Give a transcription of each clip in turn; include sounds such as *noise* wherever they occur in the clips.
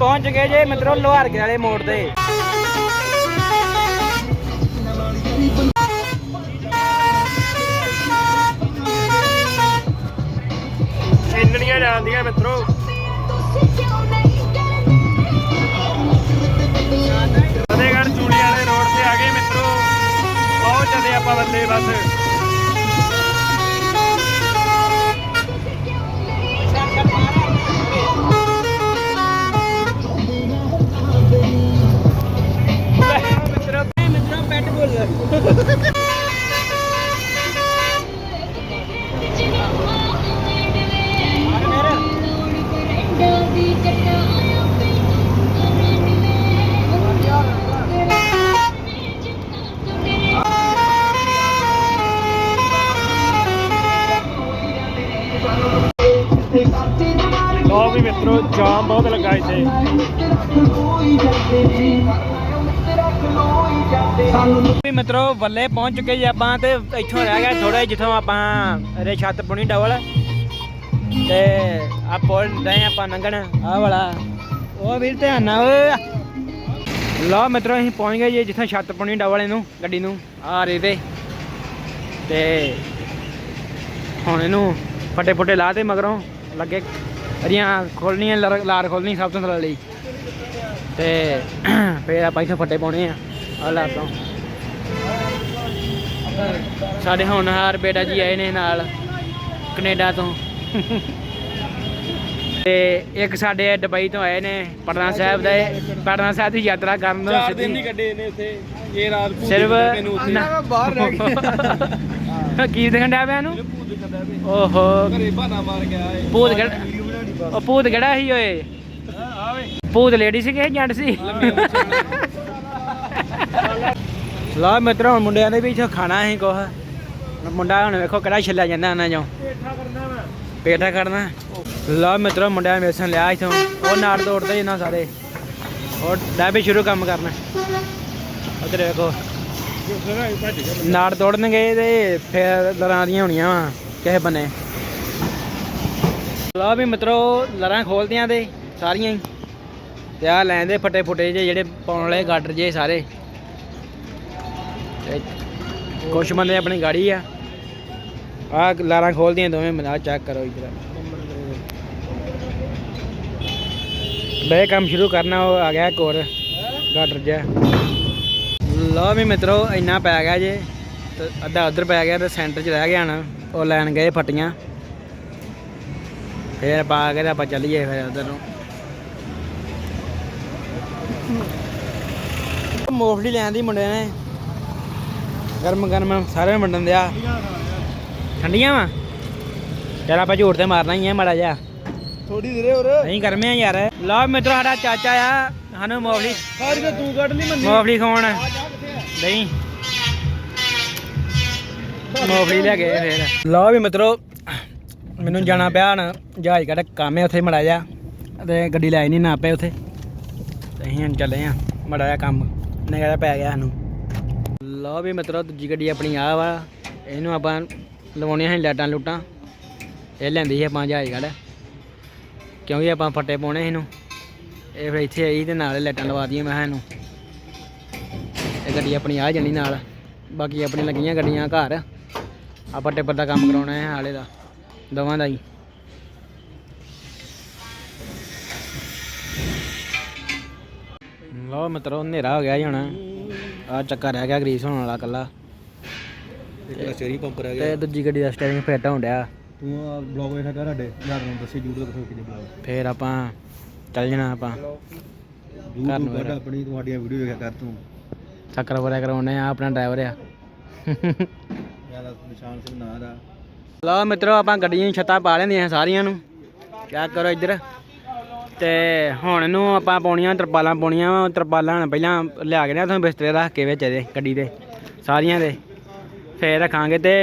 ਪਹੁੰਚ ਗਏ ਜੇ ਮਿੱਤਰੋ ਲੋਹਾਰ ਵਾਲੇ ਮੋੜ ਤੇ। ਛਿੰਨਣੀਆਂ ਜਾਂਦੀਆਂ ਮਿੱਤਰੋ। ਫਤਿਹਗੜ੍ਹ ਚੂੜੀ ਵਾਲੇ ਰੋਡ ਤੇ ਆ ਗਏ ਮਿੱਤਰੋ। ਬਹੁਤ ਚੱਲੇ ਆਪਾਂ ਬੱਲੇ ਬਸ। ਲੋ ਵੀ ਮਿੱਤਰੋ, ਜਾਮ ਬਹੁਤ ਲੱਗਾ ਇੱਥੇ। ਵੀ ਮਿੱਤਰੋ ਬੱਲੇ ਪਹੁੰਚ ਚੁੱਕੇ ਜੀ ਆਪਾਂ ਤੇ ਇੱਥੋਂ ਰਹਿ ਗਿਆ ਥੋੜਾ ਜਿੱਥੋਂ ਆਪਾਂ ਰੇ ਛੱਤ ਪੁਣੀ ਡਬਲ। ਤੇ ਆ ਪੁੱਲ ਦੇ ਆਪਾਂ ਲੰਘਣ ਆ ਵਾਲਾ। ਉਹ ਵੀਰ ਧਿਆਨ ਨਾਲ ਓਏ। ਲਓ ਮਿੱਤਰੋ, ਅਸੀਂ ਪਹੁੰਚ ਗਏ ਜੀ ਜਿੱਥੋਂ ਛੱਤ ਪੁਣੀ ਡਬਲ ਇਹਨੂੰ, ਗੱਡੀ ਨੂੰ ਆ ਰੇ ਤੇ। ਤੇ ਹੁਣ ਇਹਨੂੰ ਫੱਟੇ ਫੁੱਟੇ ਲਾ ਦੇ ਮਗਰੋਂ ਲੱਗੇ ਅਰੀਆਂ ਖੋਲਣੀਆਂ ਲਰ- ਲਾਰ ਖੋਲਣੀ ਸਭ ਤੋਂ ਥੱਲੇ ਲਈ। ਤੇ *clears throat* ਫੇਰ ਆਪਾਂ ਇੱਥੋਂ ਫੱਟੇ ਪਾਉਣੇ ਆ ਆ ਲਾ ਤੋਂ। ਸਾਡੇ ਹੋਣਹਾਰ ਬੇਟਾ ਜੀ ਆਏ ਨੇ ਨਾਲ ਕੈਨੇਡਾ ਤੋਂ। *laughs* ਤੇ ਇੱਕ ਸਾਡੇ ਦੁਬਈ ਤੋਂ ਆਏ ਨੇ ਪਟਨਾ ਸਾਹਿਬ ਦੇ ਪਟਨਾ ਸਾਹਿਬ ਦੀ ਯਾਤਰਾ ਕਰਨ ਨੂੰ ਚਾਰ ਦਿਨ ਕੱਢੇ ਨੇ ਇੱਥੇ ਇਹ ਰਾਤ ਸਿਰਫ ਮੈਨੂੰ ਉੱਥੇ। ਨਾ- ਬਾਹਰ ਰਹਿ ਗਿਆ। *laughs* ਕੀ ਦੇਖਣ ਡਿਆ ਪਿਆ ਪਿਆ। ਓਹੋ। ਘਰੇ ਬਹਾਨਾ ਮਾਰ ਗਿਆ ਏ ਭੂਤ ਉਹ ਭੂਤ ਕਿਹੜਾ ਸੀ ਓਏ? ਭੂਤ ਲੇਡੀ ਸੀ ਕਿ ਜੱਟ ਸੀ? ਲਾ ਮਿੱਤਰੋ, ਹੁਣ ਮੁੰਡਿਆਂ ਦੇ ਵੀ ਇੱਥੇ ਖਾਣਾ ਸੀ ਕੁਛ। ਮੁੰਡਾ ਹੁਣ ਵੇਖੋ ਕਿਹੜਾ ਛੱਲਿਆ ਜਾਂਦਾ ਉਹਨਾਂ ਚੋਂ। ਪੇਠਾ ਕਰਨਾ ਪੇਟਾ ਕੱਢਣਾ ਲਾ ਮਿੱਤਰੋ, ਮੁੰਡਿਆਂ ਨੇ ਵੇਸਣ ਲਿਆ ਇਥੋਂ। ਉਹ ਨਾੜ ਤੋੜਦੇ ਇਹਨਾਂ ਸਾਰੇ। ਉਹ ਲੈ ਸ਼ੁਰੂ ਕੰਮ ਕਰਨਾ। ਉਧਰ ਵੇਖੋ। ਨਾੜ ਤੋੜਨਗੇ ਤੇ ਫਿਰ ਦਰਾਂ ਦੀਆਂ ਹੋਣੀਆਂ ਵਾ, ਕਿਸੇ ਬੰਨੇ। ਲਾ ਵੀ ਮਿੱਤਰੋ, ਲਰਾਂ ਖੋਲਦਿਆਂ ਤੇ ਸਾਰੀਆਂ ਹੀ। ਤੇ ਆ ਲੈਂਦੇ ਫੱਟੇ ਫੁੱਟੇ ਜੇ ਜਿਹੜੇ ਪਾਉਣ ਵਾਲੇ ਗਾਡਰ ਜੇ ਸਾਰੇ। ਤੇ ਕੁਛ ਬੰਦੇ ਆਪਣੀ ਗਾੜੀ ਆ। ਆ ਲਾਰਾਂ ਖੋਲਦੀਆਂ ਦੋਵੇਂ ਮਨਾ ਚੈੱਕ ਕਰੋ ਇਧਰ। ਬੇ, ਕੰਮ ਸ਼ੁਰੂ ਕਰਨਾ, ਉਹ ਆ ਗਿਆ ਇੱਕ ਹੋਰ ਗਾਡਰ ਜਿਹਾ। ਲਓ ਵੀ ਮਿੱਤਰੋ, ਇੰਨਾ ਪੈ ਗਿਆ ਜੇ। ਤੇ ਅੱਧਾ ਉਧਰ ਪੈ ਗਿਆ ਤੇ ਸੈਂਟਰ 'ਚ ਰਹਿ ਗਿਆ ਨਾ। ਉਹ ਲੈਣ ਗਏ ਫੱਟੀਆਂ। ਫੇਰ ਪਾ ਕੇ ਤੇ ਆਪਾਂ ਚੱਲੀਏ ਫਿਰ ਉਧਰ ਨੂੰ। ਮੋਫਲੀ ਲੈਣ ਦੀ ਮੁੰਡੇ ਨੇ। ਗਰਮ ਗਰਮ ਸਾਰਿਆਂ ਨੂੰ ਵੰਡਣ ਦਿਆ। ਠੰਡੀਆਂ ਵਾ? ਚੱਲ ਆਪਾਂ ਝੂਠ ਤੇ ਮਾਰਨਾ ਹੀ ਆ ਮਾੜਾ ਜਿਹਾ। ਥੋੜੀ ਦੇਰੇ ਹੋਰ। ਨਹੀਂ ਗਰਮੇ ਆ ਯਾਰ। ਲਓ ਮਿੱਤਰੋ ਸਾਡਾ ਚਾਚਾ ਆ ਸਾਨੂੰ ਮੋਫਲੀ ਸਾਰੀ ਤਾਂ ਤੂੰ ਕੱਢ ਲਈ ਮੰਨੀ। ਮੋਫਲੀ ਖਾਣ ਨਹੀਂ ਮੋਫਲੀ ਲੈ ਗਏ ਫੇਰ। ਲਓ ਵੀ ਮਿੱਤਰੋ ਮੈਨੂੰ ਜਾਣਾ ਪਿਆ ਹਣ ਜਹਾਜ਼ ਕੱਢ ਕੰਮ ਹੈ ਉੱਥੇ ਮੜਾ ਜਾ ਤੇ ਗੱਡੀ ਲੈ ਨਹੀਂ ਨਾ ਪਏ ਉੱਥੇ। ਤੇ ਅਸੀਂ ਹੁਣ ਚੱਲੇ ਆ, ਮੜਾ ਜਾ ਕੰਮ। ਨਿਗਾਹ ਪੈ ਗਿਆ ਸਾਨੂੰ। ਲਓ ਵੀ ਮਿੱਤਰੋ, ਦੂਜੀ ਗੱਡੀ ਆਪਣੀ ਆ ਵਾ। ਇਹਨੂੰ ਆਪਾਂ ਲਵਾਉਣੀਆਂ ਸੀ ਲਾਈਟਾਂ ਲੂਟਾਂ। ਇਹ ਲੈਂਦੀ ਸੀ ਆਪਾਂ ਜਹਾਜ਼ ਕੱਢ। ਕਿਉਂਕਿ ਆਪਾਂ ਫੱਟੇ ਪਾਉਣੇ ਇਹਨੂੰ। ਇਹ ਫਿਰ ਇੱਥੇ ਆਈ ਤੇ ਨਾਲ ਲਾਈਟਾਂ ਲਵਾ ਦਈਆਂ ਮੈਂ ਕਿਹਾ ਇਹਨੂੰ। ਇਹ ਗੱਡੀ ਆਪਣੀ ਆ ਜਾਣੀ ਨਾਲ। ਬਾਕੀ ਆਪਣੀ ਲੱਗੀਆਂ ਗੱਡੀਆਂ ਘਰ। ਆਪਾਂ ਟਿੱਪਰ ਦਾ ਕੰਮ ਕਰਾਉਣਾ ਹੈ ਹਾਲੇ ਦਾ। ਦੋਵਾਂ ਦਾ ਹੀ ਲਓ ਮਿੱਤਰੋ ਹਨੇਰਾ ਹੋ ਗਿਆ ਜੀ ਹੁਣ। ਆ ਚੱਕਾ ਰਹਿ ਗਿਆ ਗਰੀਸ ਹੋਣ ਵਾਲਾ ਕੱਲਾ ਇੱਕ ਚੇਰੀ ਪੰਪ ਰਹਿ ਤੇ ਦੂਜੀ ਗੱਡੀ ਦਾ ਸਟੀਅਰਿੰਗ ਫਿੱਟ ਹੋਣ ਡਿਆ। ਤੂੰ ਆ ਬਲੌਗ ਵੇਖਿਆ ਕਰ ਸਾਡੇ। ਯਾਰ ਨੂੰ ਦੱਸੇ YouTube ਤੇ ਕਿਹਦੇ ਬਲੌਗ ਫੇਰ ਆਪਾਂ ਚੱਲ ਜਾਣਾ ਆਪਾਂ। YouTube ਆਪਣੀ ਤੁਹਾਡੀਆਂ ਵੀਡੀਓ ਵੇਖਿਆ ਕਰ ਤੂੰ। ਚੱਕਰ ਵਰਿਆ ਕਰਾਉਣੇ ਆ ਆਪਣਾ ਡਰਾਈਵਰ ਆ। ਯਾਰ ਨਿਸ਼ਾਨ ਸਿੰਘ ਨਾਂ ਦਾ। ਲਓ ਮਿੱਤਰੋ, ਆਪਾਂ ਗੱਡੀਆਂ ਦੀਆਂ ਛੱਤਾਂ ਪਾ ਲੈਂਦੀਆਂ ਸਾਰੀਆਂ ਨੂੰ। ਚੈੱਕ ਕਰੋ ਇੱਧਰ? ਤੇ ਹੁਣ ਇਹਨੂੰ ਆਪਾਂ ਪਾਉਣੀਆਂ ਤਰਪਾਲਾਂ ਪਾਉਣੀਆਂ ਤਰਪਾਲਾਂ ਪਹਿਲਾਂ ਲਿਆ ਕੇ ਨਾ ਤੁਹਾਨੂੰ ਬਿਸਤਰੇ ਰੱਖ ਕੇ ਵਿੱਚ ਇਹਦੇ, ਗੱਡੀ ਦੇ, ਸਾਰੀਆਂ ਦੇ। ਫੇਰ ਰੱਖਾਂਗੇ ਤੇ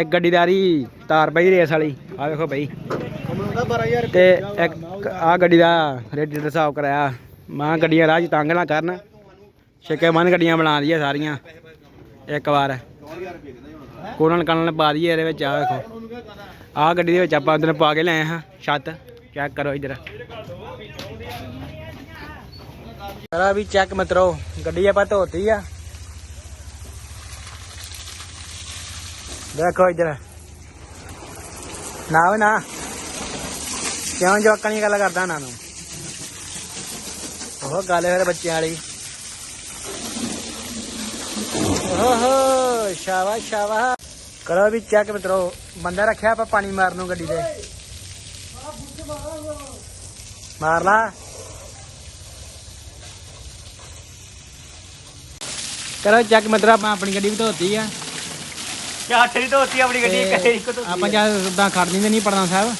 ਇੱਕ ਗੱਡੀਦਾਰੀ ਤਾਰ ਪਈ ਰੇਸ ਵਾਲੀ ਆ ਵੇਖੋ ਬਈ। ਕਮਲ ਦਾ 12000 ਤੇ ਇੱਕ ਆ ਗੱਡੀ ਦਾ ਰੇਡੀਏਟਰ ਸਾਫ਼ ਕਰਾਇਆ। ਮਾਂ ਗੱਡੀਆਂ ਰਾਹ 'ਚ ਤੰਗ ਨਾ ਕਰਨ। ਛੇਕੇ ਬੰਨ ਗੱਡੀਆਂ ਬਣਾ ਦਈਏ ਸਾਰੀਆਂ। ਇੱਕ ਵਾਰ। ਕੋਣਨ ਕੰਨ ਪਾ ਦਈਏ ਇਹਦੇ ਵਿੱਚ ਆ ਵੇਖੋ ਆ ਗੱਡੀ ਦੇ ਵਿੱਚ ਆਪਾਂ ਅੰਦਰ ਪਾ ਕੇ ਲਿਆਏ ਹਾਂ, ਛੱਤ। ਚੈੱਕ ਕਰੋ ਇਧਰ। ਕਰਾ ਵੀ ਚੈੱਕ ਮਤਰੋ, ਗੱਡੀ ਆਪਾਂ ਧੋਤੀ ਆ। ਦੇਖੋ ਇਧਰ। ਨਾ ਨਾ। ਕਿਉਂ ਜਵਾਕਾਂ ਦੀ ਗੱਲ ਕਰਦਾ ਉਹਨਾਂ ਨੂੰ ਉਹ ਗੱਲ ਹੈ ਫਿਰ ਬੱਚਿਆਂ ਵਾਲੀ। ਓਹੋ। ਸ਼ਾਬਾਸ਼ ਸ਼ਾਬਾਸ਼। ਕਰੋ ਵੀ ਚੈੱਕ ਮਿੱਤਰੋ ਬੰਦਾ ਰੱਖਿਆ ਆਪਾਂ ਪਾਣੀ ਮਾਰਨ ਨੂੰ ਗੱਡੀ ਦੇ ਮਾਰ ਲਾ। ਕਰੋ ਚੈੱਕ ਮਿੱਤਰੋ ਆਪਾਂ ਆਪਣੀ ਗੱਡੀ ਵੀ ਧੋਤੀ ਆ। ਚਾਟ ਦੀ ਧੋਤੀ ਆਪਣੀ ਗੱਡੀ ਤੇ ਕਹੇ ਇੱਕੋ ਧੋਤੀ ਆਪਾਂ ਜਦ ਉਦਾਂ ਖੜ ਦਿੰਦੇ ਨਹੀਂ ਪੜਨਾ ਸਾਹਿਬ।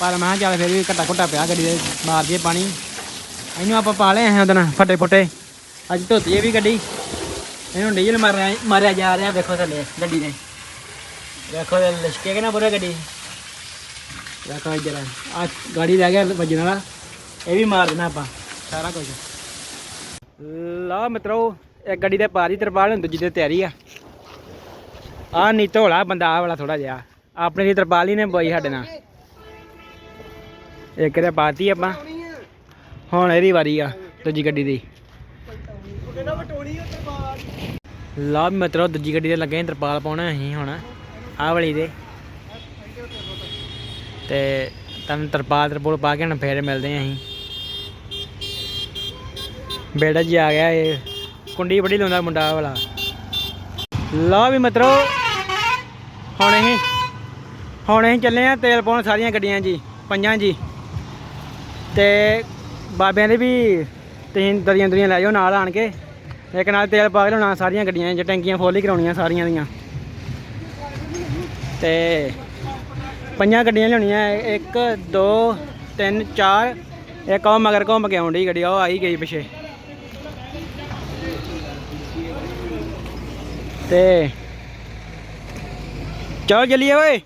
ਪਰ ਮੈਂ ਚੱਲ ਫਿਰ ਵੀ ਘੱਟਾ ਘੁੱਟਾ ਪਿਆ ਗੱਡੀ ਦੇ ਮਾਰ ਦਈਏ ਪਾਣੀ। ਇਹਨੂੰ ਆਪਾਂ ਪਾ ਲਏ ਆ ਉਹਦਨ ਫੱਟੇ ਫੁੱਟੇ। ਅੱਜ ਧੋਤੀ ਇਹ ਵੀ ਗੱਡੀ। ਇਹਨੂੰ ਡੀਜ਼ਲ ਮਾਰਿਆ ਮਾਰਿਆ ਜਾ ਰਿਹਾ, ਵੇਖੋ ਥੱਲੇ, ਗੱਡੀ ਦੇ। ਵੇਖੋ ਲਿਸ਼ਕੇ ਕਿ ਨਾ ਪੂਰੇ ਗੱਡੀ। ਵੇਖੋ ਇੱਧਰ ਆ ਗਾੜੀ ਰਹਿ ਗਿਆ ਵੱਜਣ ਵਾਲਾ। ਇਹ ਵੀ ਮਾਰ ਦੇਣਾ ਆਪਾਂ, ਸਾਰਾ ਕੁਝ ਲਾ ਮਿੱਤਰੋ ਇੱਕ ਗੱਡੀ ਦੇ ਪਾਰੀ ਤਰਪਾਲ ਹੁੰਦੀ, ਜਿਹਦੇ ਤਿਆਰੀ ਆ। ਆ ਨੀ ਢੋਲਾ ਬੰਦਾ ਆ ਵਾਲਾ ਥੋੜਾ ਜਿਹਾ। ਆਪਣੇ ਦੀ ਤਰਪਾਲ ਹੀ ਨੇ ਬੋਈ ਸਾਡੇ ਨਾਲ। ਇੱਕ ਤੇ ਪਾਤੀ ਆਪਾਂ। ਹੁਣ ਇਹਦੀ ਵਾਰੀ ਆ, ਦੂਜੀ ਗੱਡੀ ਦੀ। ਲਾ ਵੀ ਮਤਲਬ ਦੂਜੀ ਗੱਡੀ ਦੇ ਲੱਗੇ ਆਂ ਤਰਪਾਲ ਪਾਉਣਾ, ਅਸੀਂ ਹੁਣ ਆਹ ਵਾਲੀ ਦੇ। ਤੇ ਤੁਹਾਨੂੰ ਤਰਪਾਲ ਤਰਪੋਲ ਪਾ ਕੇ ਹੁਣ ਫੇਰ ਮਿਲਦੇ ਆਂ ਅਸੀਂ। ਬੇੜਾ ਜੀ ਆ ਗਿਆ ਇਹ, ਕੁੰਡੀ ਬੜੀ ਲਾਉਂਦਾ ਮੁੰਡਾ ਆਹ ਵਾਲਾ। ਲਾ ਵੀ ਮਤਰੋ, ਹੁਣ ਅਸੀਂ ਹੁਣ ਅਸੀਂ ਚੱਲੇ ਆ ਤੇਲ ਪਾਉਣ ਸਾਰੀਆਂ ਗੱਡੀਆਂ ਜੀ, ਪੰਜਾਂ ਜੀ। ਤੇ ਬਾਬਿਆਂ ਦੇ ਵੀ ਤੁਸੀਂ ਦਰੀਆਂ ਦਰੀਆਂ ਲੈ ਜਾਓ ਨਾਲ ਆਣ ਕੇ। ਇੱਕ ਨਾਲ ਤੇਲ ਪਾ ਕੇ ਲਾਉਣਾ ਸਾਰੀਆਂ ਗੱਡੀਆਂ 'ਚ, ਟੈਂਕੀਆਂ ਫੁੱਲ ਹੀ ਕਰਾਉਣੀਆਂ ਸਾਰੀਆਂ ਦੀਆਂ। ਤੇ ਪੰਜਾਂ ਗੱਡੀਆਂ ਲਿਆਉਣੀਆਂ, ਇੱਕ, ਦੋ, ਤਿੰਨ, ਚਾਰ। ਇੱਕ ਉਹ ਮਗਰ ਘੁੰਮ ਕੇ ਆਉਂਦੀ ਗੱਡੀ, ਉਹ ਆਈ ਗਈ ਪਿੱਛੇ। ਤੇ ਚਲੋ ਚੱਲੀਏ ਓਏ।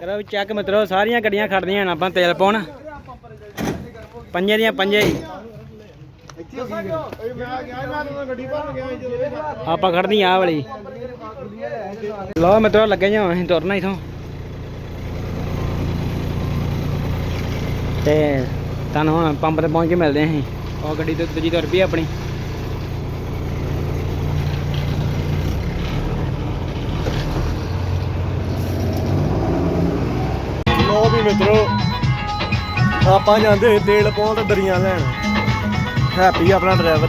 ਕਰੋ ਚੈੱਕ ਮਿੱਤਰੋ, ਸਾਰੀਆਂ ਗੱਡੀਆਂ ਖੜਦੀਆਂ ਆਪਾਂ ਤੇਲ ਪਾਉਣ। ਪੰਜੇ ਦੀਆਂ, ਪੰਜੇ ਹੀ। ਆਪਾਂ ਖੜਨੀ ਆ ਵਾਲੀ। ਲੋ ਮਿੱਤਰੋ, ਲੱਗੇ ਜਾਂ ਅਸੀਂ ਤੁਰਨਾ ਇਥੋਂ। ਤੇ ਤੁਹਾਨੂੰ ਹੁਣ ਪੰਪ ਤੇ ਪਹੁੰਚ ਕੇ ਮਿਲਦੇ ਹਾਂ ਅਸੀਂ। ਉਹ ਗੱਡੀ ਤੇ ਦੂਜੀ ਤੁਰ ਪਈ ਆਪਣੀ। ਲੋ ਵੀ ਮਿੱਤਰੋ ਆਪਾਂ ਜਾਂਦੇ ਸੀ ਤੇਲ ਪਾਉਣ ਤੇ ਦਰੀਆਂ ਲੈਣ। ਹੈਪੀ ਆਪਣਾ ਡਰਾਈਵਰ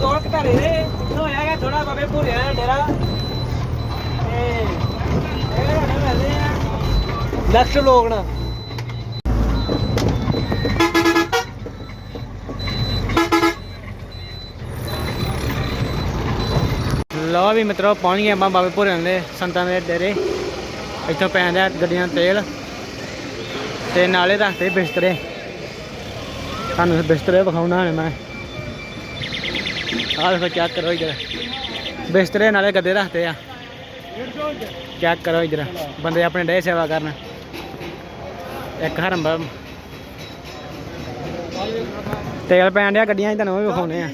ਗਏ ਬਾ ਗੋਲ ਹੋਇਆ ਗਿਆ ਥੋੜਾ ਬਾਬੇ ਭੂਰਿਆ ਦਾ ਡੇਰਾ। ਤੇ ਇਹ ਹੁਣ ਮਿਲਦੇ ਆ ਨੈਕਸਟ ਲੋਕ ਨਾ। ਲਓ ਵੀ ਮਿੱਤਰੋ, ਪਹੁੰਚ ਗਏ ਆਪਾਂ ਬਾਬੇ ਭੂਰਿਆਂ ਦੇ ਸੰਤਾਂ ਦੇ ਡੇਰੇ। ਇੱਥੋਂ ਪੈਂਦੇ ਆ ਗੱਡੀਆਂ ਦਾ ਤੇਲ। ਤੇ ਨਾਲੇ ਰੱਖਦੇ ਬਿਸਤਰੇ। ਤੁਹਾਨੂੰ ਬਿਸਤਰੇ ਵਿਖਾਉਣਾ ਹੈ ਮੈਂ। ਆਹ ਦੇਖੋ ਚੈੱਕ ਕਰੋ ਇਧਰ। ਬਿਸਤਰੇ ਨਾਲੇ ਗੱਦੇ ਰੱਖਦੇ ਆ। ਚੈੱਕ ਕਰੋ ਇਧਰ। ਬੰਦੇ ਆਪਣੇ ਡੇ ਸੇਵਾ ਕਰਨ। ਇੱਕ ਹਰੰਬਾ। ਤੇਲ ਪੈਣ ਡਿਆ, ਗੱਡੀਆਂ 'ਚ ਤੁਹਾਨੂੰ ਵੀ ਵਿਖਾਉਣੇ ਆ।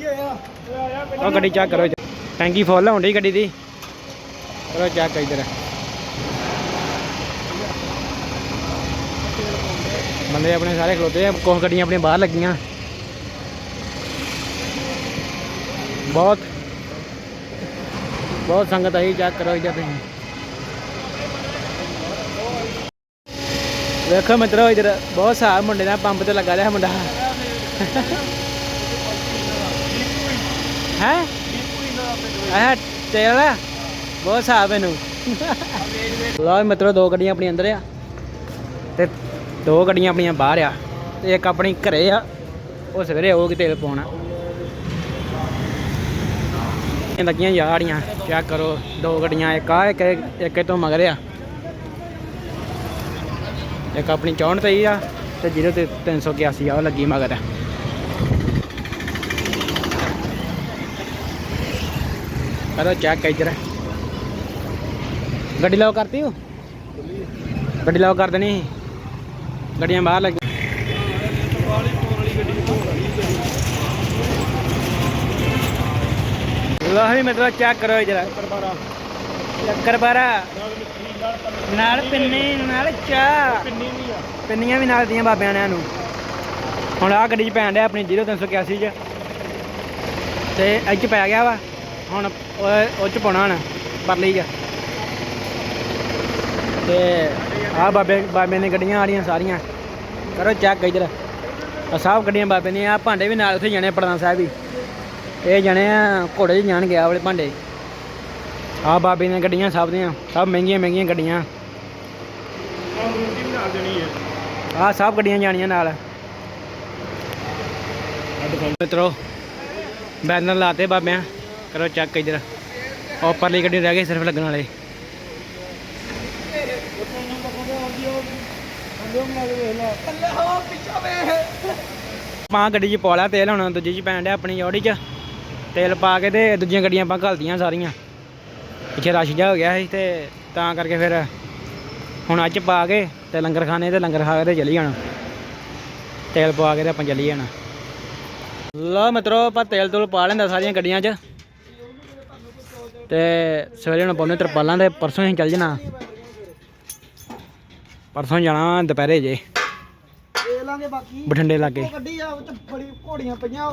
ਉਹ ਗੱਡੀ ਚੈੱਕ ਕਰੋ ਟੈਂਕੀ ਫੁੱਲ ਹੋਣ ਡਈ ਗੱਡੀ ਦੀ। ਕਰੋ ਚੈੱਕ ਇਧਰ। ਬੰਦੇ ਆਪਣੇ ਸਾਰੇ ਖਲੋਤੇ ਆ ਕੁਝ ਗੱਡੀਆਂ ਆਪਣੀਆਂ ਬਾਹਰ ਲੱਗੀਆਂ। ਬਹੁਤ ਬਹੁਤ ਸੰਗਤ ਆਈ ਚੈੱਕ ਕਰੋ ਇਧਰ ਤੁਸੀਂ। ਵੇਖੋ ਮਿੱਤਰੋ, ਇਧਰ ਬਹੁਤ ਸਾਰਾ ਮੁੰਡੇ ਦਾ ਪੰਪ ਤੇ ਲੱਗਾ ਰਿਹਾ ਮੁੰਡਾ। ਹੈ? ਆਹ ਤੇਲ ਬਹੁਤ ਹਿਸਾਬ ਇਹਨੂੰ। ਲਓ ਮਿੱਤਰੋ, ਦੋ ਗੱਡੀਆਂ ਆਪਣੀ ਅੰਦਰ ਆ ਤੇ ਦੋ ਗੱਡੀਆਂ ਆਪਣੀਆਂ ਬਾਹਰ ਆ ਤੇ ਇੱਕ ਆਪਣੀ ਘਰੇ ਆ। ਉਹ ਸਵੇਰੇ ਆਊਗੀ ਤੇਲ ਪਾਉਣਾ। ਇਹ ਲੱਗੀਆਂ ਯਾਰੀਆਂ ਚੈੱਕ ਕਰੋ, ਦੋ ਗੱਡੀਆਂ, ਇੱਕ ਆ, ਇੱਕ ਇੱਕ ਇਹ ਤੋਂ ਮਗਰ ਆ। ਇੱਕ ਆਪਣੀ 64 ਤੇ ਹੀ ਆ, ਤੇ ਜਿਹਦੇ ਤੇ 381 ਆ, ਉਹ ਲੱਗੀ ਮਗਰ। ਕਰੋ ਚੈੱਕ ਇੱਧਰ। ਗੱਡੀ ਲਾਓ ਕਰਤੀ ਹੋ ਗੱਡੀ ਲਾਓ ਕਰ ਦੇਣੀ ਸੀ। ਗੱਡੀਆਂ ਬਾਹਰ ਲੱਗ ਲੋ ਵੀ ਮਤਲਬ ਚੈੱਕ ਕਰੋ ਜਰਾ। ਚੱਕਰ ਬਾਰਾ। ਨਾਲ ਪਿੰਨੀ, ਨਾਲ ਚਾਹ। ਪਿੰਨੀਆਂ ਵੀ ਨਾਲ ਦੀਆਂ ਬਾਬਿਆਂ ਨੇ ਨੂੰ। ਹੁਣ ਆ ਗੱਡੀ 'ਚ ਪੈਣ ਡਿਆ ਆਪਣੀ 0381 'ਚ। ਤੇ ਇਹ 'ਚ ਪੈ ਗਿਆ ਵਾ। ਹੁਣ ਉਹ 'ਚ ਪਾਉਣਾ ਹੁਣ, ਪਰਲੀ 'ਚ। ਤੇ ਆ ਬਾਬੇ ਬਾਬੇ ਨੇ ਗੱਡੀਆਂ ਆੜੀਆਂ ਸਾਰੀਆਂ। ਕਰੋ ਚੈੱਕ ਇਧਰ। ਆ ਸਾਹਿਬ ਗੱਡੀਆਂ ਬਾਬੇ ਨੇ ਆ ਭਾਂਡੇ ਵੀ ਨਾਲ ਉੱਥੇ ਜਾਣੇ ਪੜਨਾ ਸਾਹਿਬ ਵੀ। ਇਹ ਜਾਣੇ ਆ, ਘੋੜੇ 'ਚ ਜਾਣ ਗਿਆ ਵਾਲੇ ਭਾਂਡੇ। ਆ ਬਾਬੇ ਦੀਆਂ ਗੱਡੀਆਂ ਸਭ ਦੀਆਂ, ਸਭ ਮਹਿੰਗੀਆਂ ਮਹਿੰਗੀਆਂ ਗੱਡੀਆਂ। ਆਹ ਆ ਸਭ ਗੱਡੀਆਂ ਜਾਣੀਆਂ ਨਾਲ। ਮਿੱਤਰੋ, ਬੈਨਰ ਲਾਤੇ ਬਾਬਿਆਂ। ਕਰੋ ਚੈੱਕ ਇਧਰ। ਉੱਪਰਲੀ ਗੱਡੀ ਰਹਿ ਗਈ ਸਿਰਫ ਲੱਗਣ ਵਾਲੇ। ਮਾਂ ਗੱਡੀ 'ਚ ਪਾ ਤੇਲ ਹੁਣ ਦੂਜੀ 'ਚ ਪੈਣ ਡਿਆ ਆਪਣੀ ਜੋੜੀ 'ਚ। ਤੇਲ ਪਾ ਕੇ ਤੇ ਦੂਜੀਆਂ ਗੱਡੀਆਂ ਆਪਾਂ ਘਲਤੀਆਂ ਸਾਰੀਆਂ। ਪਿੱਛੇ ਰਸ਼ ਜਾ ਹੋ ਗਿਆ ਸੀ ਤੇ ਤਾਂ ਕਰਕੇ ਫਿਰ ਹੁਣ ਅੱਜ ਪਾ ਕੇ ਤੇ ਲੰਗਰ ਖਾਣੇ ਤੇ ਲੰਗਰ ਖਾ ਕੇ ਤੇ ਚਲੀ ਜਾਣਾ। ਤੇਲ ਪਵਾ ਕੇ ਤੇ ਆਪਾਂ ਚੱਲੀ ਜਾਣਾ। ਲਓ ਮਿੱਤਰੋ ਆਪਾਂ ਤੇਲ ਤੂਲ ਪਾ ਲੈਂਦਾ ਸਾਰੀਆਂ ਗੱਡੀਆਂ 'ਚ। ਤੇ ਸਵੇਰੇ ਹੁਣ ਪਾਉਣੇ ਤਰਪਾਲਾਂ ਤੇ ਪਰਸੋਂ ਹੀ ਚੱਲ ਜਾਣਾ। ਪਰਸੋਂ ਜਾਣਾ ਦੁਪਹਿਰੇ ਜੇ। ਲਾਂਗੇ ਬਾਕੀ। ਬਠਿੰਡੇ ਲਾਗੇ। ਗੱਡੀ ਆ ਚ ਬੜੀ ਘੋੜੀਆਂ ਪਈਆਂ